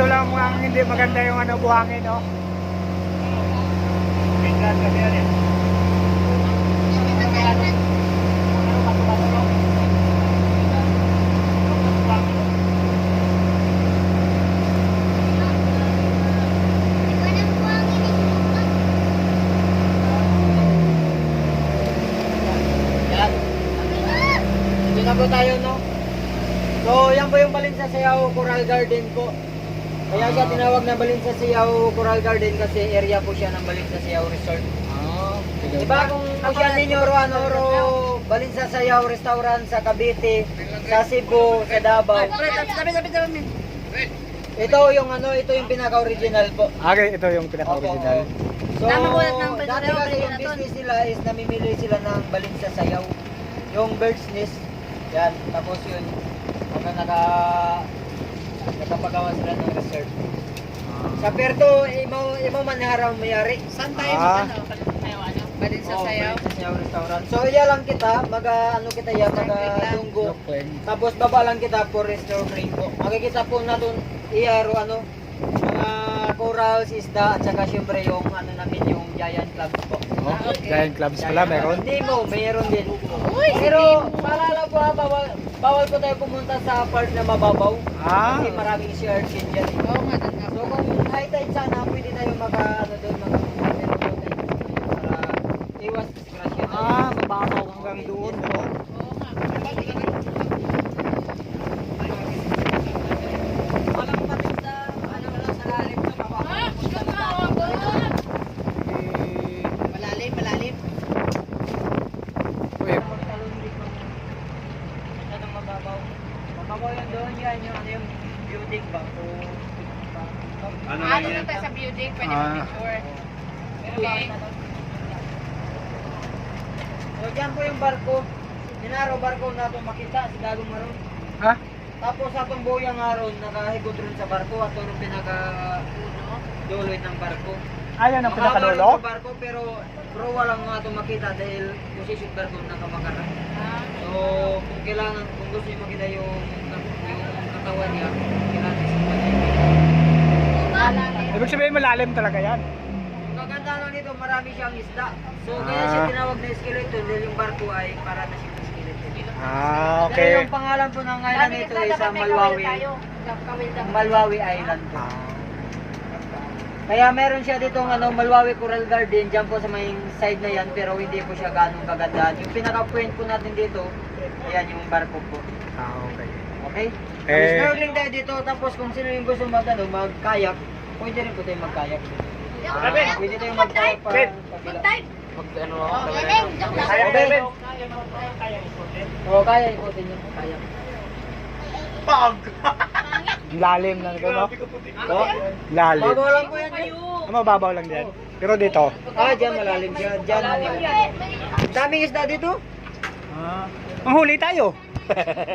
hindi maganda yung ano buhangin, no? Minsan kasi yan eh. Dito tayo, no? So, yan po yung Balinsa Sayaw Coral Garden po. Kaya siya tinawag na Balinsa Sayaw Coral Garden kasi area po siya ng Balinsa Sayaw Resort. Ah, Diba kung Ocean Ninyo, Ruan, Oro, Balinsa Sayaw Restaurant sa Cavite, sa Cebu, sa Davao. Ito yung ano, ito yung pinaka-original po. Okay, ito yung pinaka-original. So, Tama ko lang ng dati kasi yung business nila is namimili sila ng balinsa sayaw. Yung bird's nest. Yan. Tapos yun, hanggang naka, nakapagawa sila ng research. Sa Perto, imo, imo manharang mayari. Saan tayo Ah. mag ano? ano? Balin sa Oo, sayaw? Balinsa Sayaw Restaurant. So, iya lang kita, maga, ano kita ya, maga lunggo. Tapos baba lang kita for restaurant po. Makikita po na doon, iya, ro, ano, mga corals, isda, at saka syempre yung, ano namin, yung giant clubs po. Oh, okay. Giant clubs pala, meron. Hindi mo, mayroon din. Uy, Pero paalala ko ha, bawal, bawal po tayo pumunta sa part na mababaw. Ah, Kasi maraming sea urchin dyan. eh. Oo nga, doon nga. So kung high tide sana, pwede tayo maka, ano doon, maka, pero low tide para iwas disgrasya. ah, mababaw hanggang doon. no? Oo nga. Walang patit sa, ano lang sa lalim to, Ah, gumawa ko. Eh, Malalim, malalim. Uy, Masyadong mababaw. Mababaw yan yan, yung ano yung building ba? O, Ano ah, doon tayo sa building, pwede Ah. mag-picture. Okay. So dyan po yung barko. Ninaro barko na ito makita si Dagong Maron. ha? Tapos sa pambuyang aron, nakahigod rin sa barko at ito pinaka duloy ng barko. Ayan ang pinakadulo. yung barko pero prowa lang nga ito makita dahil position barko nakamakara. Ah, So kung kailangan, kung gusto niyo makita yung, yung katawan niya, kailangan sa malalim. Ibig sabihin malalim talaga yan. Ang kaganda lang nito, marami siyang isda. So kaya siya Ah. tinawag na skeleton dahil yung barko ay para na siyang skeleton. Ah, okay. yung pangalan po ng island nito ay sa Malwawi. Malwawi Island. Ah, Kaya meron siya ditong ano, Malwawi Coral Garden dyan po sa may side na yan pero hindi po siya ganong kagandahan. Yung pinaka-point po natin dito, ayan yung barko po. ah, okay. Okay? Eh. Eh, snorkeling tayo dito tapos kung sino yung gusto mag, ano, mag-kayak, pwede rin po tayo mag-kayak. Ah. Pwede tayo mag-kayak pa. Ben. Mag ano, Kaya, Okay. Ben. Oo, kaya ikutin yun. Kaya. Ang Lalim na ito, no? Oh, Lalim. bago lang po yan. Ah, mababaw lang din. Pero dito. Ah, dyan malalim siya. Dyan malalim. Daming isda dito. Ah, manghuli tayo.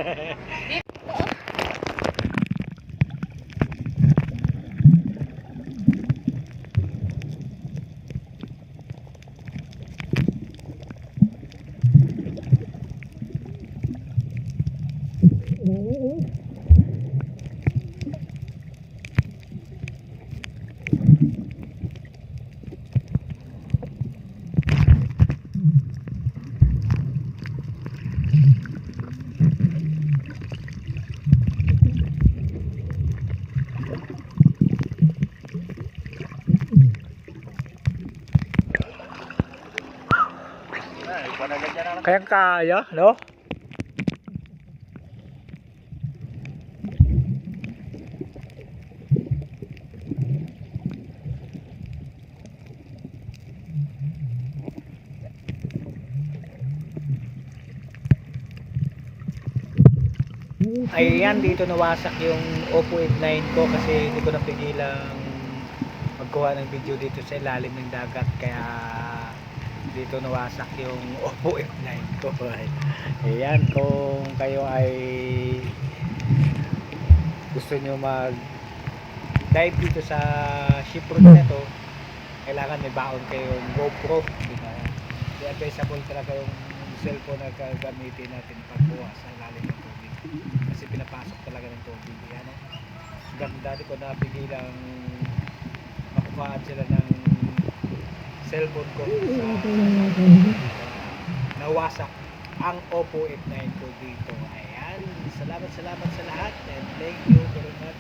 Kaya kaya, no? Ayan, dito nawasak yung Oppo F9 ko kasi hindi ko napigilang magkuha ng video dito sa ilalim ng dagat kaya dito nawasak yung Oppo F9 ko. Ayan, kung kayo ay gusto nyo mag dive dito sa shipwreck na to, kailangan may baon kayong GoPro. Diba? Di advisable talaga yung cellphone na gagamitin natin pagkuha sa ilalim ng tubig. Kasi pinapasok talaga ng tubig. Ano? Ganda di ko napigilang makuhaan sila ng cellphone ko sa nawasak ang Oppo F9 ko dito. Ayan. Salamat, salamat sa lahat and thank you very much.